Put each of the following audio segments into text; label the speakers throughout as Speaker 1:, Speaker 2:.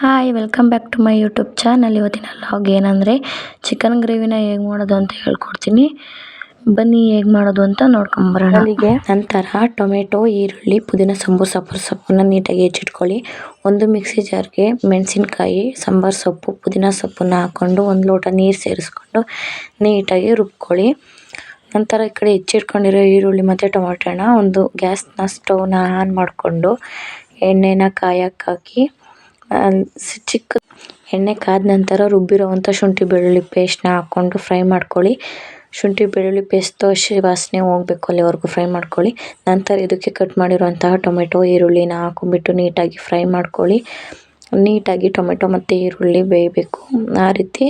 Speaker 1: Hi, welcome back to my YouTube channel. ಇವತ್ತಿನ log ಏನಂದರೆ, chicken ಗ್ರೇವಿನ ಹೇಗೆ ಮಾಡೋದು ಅಂತ ಹೇಳ್ಕೊಡ್ತೀನಿ. ಬನ್ನಿ, ಹೇಗೆ ಮಾಡೋದು ಅಂತ ನೋಡ್ಕೊಂಬರೋಣ. ಅಲ್ಲಿಗೆ ನಂತರ ಟೊಮೆಟೊ, ಈರುಳ್ಳಿ, ಪುದೀನ ಸೊಪ್ಪು ಸೊಪ್ಪು, ಸೊಪ್ಪನ್ನ ನೀಟಾಗಿ ಹೆಚ್ಚಿಟ್ಕೊಳ್ಳಿ. ಒಂದು ಮಿಕ್ಸಿ ಜಾರ್ಗೆ ಮೆಣಸಿನ್ಕಾಯಿ, ಸಾಂಬಾರು ಸೊಪ್ಪು, ಪುದೀನ ಸೊಪ್ಪನ್ನು ಹಾಕ್ಕೊಂಡು ಒಂದು ಲೋಟ ನೀರು ಸೇರಿಸ್ಕೊಂಡು ನೀಟಾಗಿ ರುಬ್ಕೊಳ್ಳಿ. ನಂತರ ಈ ಕಡೆ ಹೆಚ್ಚಿಟ್ಕೊಂಡಿರೋ ಈರುಳ್ಳಿ ಮತ್ತು ಟೊಮೆಟೊನ ಒಂದು ಗ್ಯಾಸ್ನ ಸ್ಟವ್ನ ಆನ್ ಮಾಡಿಕೊಂಡು ಎಣ್ಣೆನ ಕಾಯಕ್ಕೆ ಹಾಕಿ ಚಿಕ್ಕ ಎಣ್ಣೆ ಕಾದ ನಂತರ ರುಬ್ಬಿರೋವಂಥ ಶುಂಠಿ ಬೆಳ್ಳುಳ್ಳಿ ಪೇಸ್ಟ್ನ ಹಾಕ್ಕೊಂಡು ಫ್ರೈ ಮಾಡ್ಕೊಳ್ಳಿ. ಶುಂಠಿ ಬೆಳ್ಳುಳ್ಳಿ ಪೇಸ್ಟ್ ಹಸಿ ವಾಸನೆ ಹೋಗಬೇಕು ಅಲ್ಲಿವರೆಗೂ ಫ್ರೈ ಮಾಡ್ಕೊಳ್ಳಿ. ನಂತರ ಇದಕ್ಕೆ ಕಟ್ ಮಾಡಿರುವಂತಹ ಟೊಮೆಟೊ, ಈರುಳ್ಳಿನ ಹಾಕೊಂಡ್ಬಿಟ್ಟು ನೀಟಾಗಿ ಫ್ರೈ ಮಾಡ್ಕೊಳ್ಳಿ. ನೀಟಾಗಿ ಟೊಮೆಟೊ ಮತ್ತು ಈರುಳ್ಳಿ ಬೇಯಬೇಕು. ಆ ರೀತಿ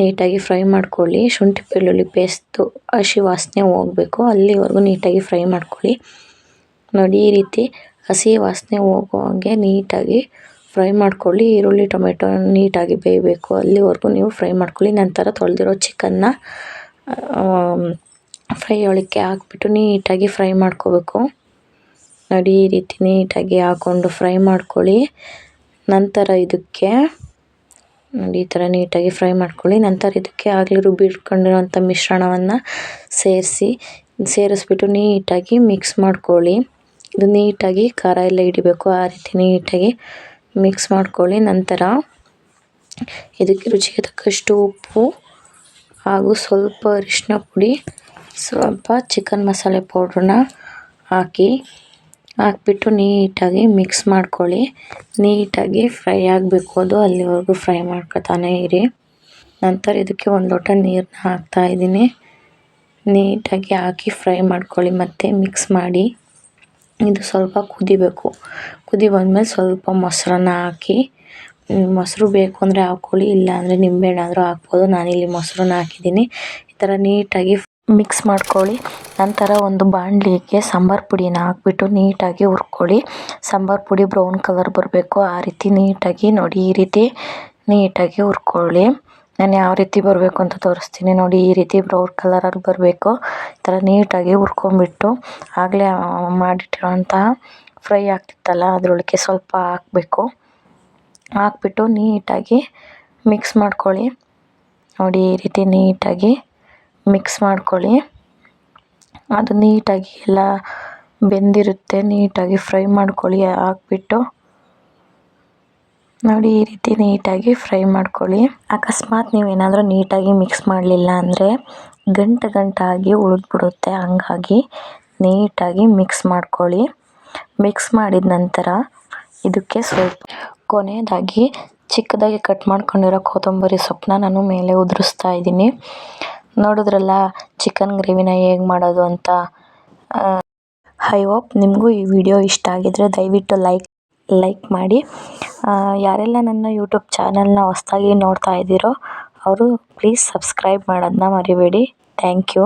Speaker 1: ನೀಟಾಗಿ ಫ್ರೈ ಮಾಡ್ಕೊಳ್ಳಿ. ಶುಂಠಿ ಬೆಳ್ಳುಳ್ಳಿ ಪೇಸ್ಟು ಹಸಿ ವಾಸನೆ ಹೋಗಬೇಕು. ಅಲ್ಲಿವರೆಗೂ ನೀಟಾಗಿ ಫ್ರೈ ಮಾಡ್ಕೊಳ್ಳಿ. ನೋಡಿ ಈ ರೀತಿ ಹಸಿ ವಾಸನೆ ಹೋಗೋ ಹಾಗೆ ನೀಟಾಗಿ ಫ್ರೈ ಮಾಡ್ಕೊಳ್ಳಿ. ಈರುಳ್ಳಿ, ಟೊಮೆಟೊ ನೀಟಾಗಿ ಬೇಯಬೇಕು. ಅಲ್ಲಿವರೆಗೂ ನೀವು ಫ್ರೈ ಮಾಡ್ಕೊಳ್ಳಿ. ನಂತರ ತೊಳೆದಿರೋ ಚಿಕನ್ನ ಫ್ರೈ ಒಳಕ್ಕೆ ಹಾಕ್ಬಿಟ್ಟು ನೀಟಾಗಿ ಫ್ರೈ ಮಾಡ್ಕೋಬೇಕು. ನೋಡಿ, ಈ ರೀತಿ ನೀಟಾಗಿ ಹಾಕ್ಕೊಂಡು ಫ್ರೈ ಮಾಡ್ಕೊಳ್ಳಿ. ನಂತರ ಇದಕ್ಕೆ, ನೋಡಿ, ಈ ಥರ ನೀಟಾಗಿ ಫ್ರೈ ಮಾಡ್ಕೊಳ್ಳಿ. ನಂತರ ಇದಕ್ಕೆ ಆಗಲಿ ರುಬ್ಬಿ ಇಟ್ಕೊಂಡಿರೋಂಥ ಮಿಶ್ರಣವನ್ನು ಸೇರಿಸಿ, ಸೇರಿಸ್ಬಿಟ್ಟು ನೀಟಾಗಿ ಮಿಕ್ಸ್ ಮಾಡ್ಕೊಳ್ಳಿ. ಇದು ನೀಟಾಗಿ ಖಾರ ಎಲ್ಲ ಹಿಡಿಬೇಕು. ಆ ರೀತಿ ನೀಟಾಗಿ ಮಿಕ್ಸ್ ಮಾಡ್ಕೊಳ್ಳಿ. ನಂತರ ಇದಕ್ಕೆ ರುಚಿಗೆ ತಕ್ಕಷ್ಟು ಉಪ್ಪು ಹಾಗೂ ಸ್ವಲ್ಪ ಅರಿಶಿನ ಪುಡಿ, ಸ್ವಲ್ಪ ಚಿಕನ್ ಮಸಾಲೆ ಪೌಡ್ರನ್ನ ಹಾಕಿ, ಹಾಕ್ಬಿಟ್ಟು ನೀಟಾಗಿ ಮಿಕ್ಸ್ ಮಾಡ್ಕೊಳ್ಳಿ. ನೀಟಾಗಿ ಫ್ರೈ ಆಗಬೇಕು ಅದು. ಅಲ್ಲಿವರೆಗೂ ಫ್ರೈ ಮಾಡ್ಕೊತಾನೆ ಇರಿ. ನಂತರ ಇದಕ್ಕೆ ಒಂದು ಲೋಟ ನೀರನ್ನ ಹಾಕ್ತಾಯಿದ್ದೀನಿ ನೀಟಾಗಿ ಹಾಕಿ ಫ್ರೈ ಮಾಡ್ಕೊಳ್ಳಿ ಮತ್ತು ಮಿಕ್ಸ್ ಮಾಡಿ. ಇದು ಸ್ವಲ್ಪ ಕುದಿಬೇಕು. ಕುದಿ ಬಂದಮೇಲೆ ಸ್ವಲ್ಪ ಮೊಸರನ್ನ ಹಾಕಿ ಮೊಸರು ಬೇಕು ಅಂದರೆ ಹಾಕ್ಕೊಳ್ಳಿ, ಇಲ್ಲ ಅಂದರೆ ನಿಂಬೆಹಣ್ಣಾದರೂ ಹಾಕ್ಬೋದು. ನಾನಿಲ್ಲಿ ಮೊಸರನ್ನ ಹಾಕಿದ್ದೀನಿ. ಈ ಥರ ನೀಟಾಗಿ ಮಿಕ್ಸ್ ಮಾಡ್ಕೊಳ್ಳಿ. ನಂತರ ಒಂದು ಬಾಣಲಿಗೆ ಸಾಂಬಾರು ಪುಡಿನ ಹಾಕ್ಬಿಟ್ಟು ನೀಟಾಗಿ ಹುರ್ಕೊಳ್ಳಿ. ಸಾಂಬಾರು ಪುಡಿ ಬ್ರೌನ್ ಕಲರ್ ಬರಬೇಕು. ಆ ರೀತಿ ನೀಟಾಗಿ ನೋಡಿ, ಈ ರೀತಿ ನೀಟಾಗಿ ಹುರ್ಕೊಳ್ಳಿ. ನಾನು ಯಾವ ರೀತಿ ಬರಬೇಕು ಅಂತ ತೋರಿಸ್ತೀನಿ. ನೋಡಿ, ಈ ರೀತಿ ಬ್ರೌನ್ ಕಲರಲ್ಲಿ ಬರಬೇಕು. ಈ ಥರ ನೀಟಾಗಿ ಹುರ್ಕೊಂಬಿಟ್ಟು ಆಗಲೇ ಮಾಡಿಟ್ಟಿರುವಂತಹ ಫ್ರೈ ಆಗ್ತಿತ್ತಲ್ಲ ಅದರೊಳಗೆ ಸ್ವಲ್ಪ ಹಾಕಬೇಕು. ಹಾಕ್ಬಿಟ್ಟು ನೀಟಾಗಿ ಮಿಕ್ಸ್ ಮಾಡ್ಕೊಳ್ಳಿ. ನೋಡಿ, ಈ ರೀತಿ ನೀಟಾಗಿ ಮಿಕ್ಸ್ ಮಾಡ್ಕೊಳ್ಳಿ. ಅದು ನೀಟಾಗಿ ಎಲ್ಲ ಬೆಂದಿರುತ್ತೆ. ನೀಟಾಗಿ ಫ್ರೈ ಮಾಡ್ಕೊಳ್ಳಿ. ಹಾಕ್ಬಿಟ್ಟು ನೋಡಿ ಈ ರೀತಿ ನೀಟಾಗಿ ಫ್ರೈ ಮಾಡ್ಕೊಳ್ಳಿ. ಅಕಸ್ಮಾತ್ ನೀವೇನಾದರೂ ನೀಟಾಗಿ ಮಿಕ್ಸ್ ಮಾಡಲಿಲ್ಲ ಅಂದರೆ ಗಂಟು ಗಂಟಾಗಿ ಉಳಿದ್ಬಿಡುತ್ತೆ. ಹಂಗಾಗಿ ನೀಟಾಗಿ ಮಿಕ್ಸ್ ಮಾಡ್ಕೊಳ್ಳಿ. ಮಿಕ್ಸ್ ಮಾಡಿದ ನಂತರ ಇದಕ್ಕೆ ಸ್ವಲ್ಪ ಕೊನೆಯದಾಗಿ ಚಿಕ್ಕದಾಗಿ ಕಟ್ ಮಾಡ್ಕೊಂಡಿರೋ ಕೊತ್ತಂಬರಿ ಸೊಪ್ಪನ್ನ ನಾನು ಮೇಲೆ ಉದುರಿಸ್ತಾ ಇದ್ದೀನಿ. ನೋಡಿದ್ರಲ್ಲ, ಚಿಕನ್ ಗ್ರೇವಿನ ಹೇಗೆ ಮಾಡೋದು ಅಂತ ಐ ಹೋಪ್ ನಿಮಗೂ ಈ ವಿಡಿಯೋ ಇಷ್ಟ ಆಗಿದ್ರೆ ದಯವಿಟ್ಟು ಲೈಕ್ ಲೈಕ್ ಮಾಡಿ. ಯಾರೆಲ್ಲ ನನ್ನ ಯೂಟ್ಯೂಬ್ ಚಾನಲ್ನ ಹೊಸ್ದಾಗಿ ನೋಡ್ತಾ ಇದ್ದೀರೋ, ಅವರು ಪ್ಲೀಸ್ ಸಬ್ಸ್ಕ್ರೈಬ್ ಮಾಡೋದನ್ನ ಮರಿಬೇಡಿ. Thank you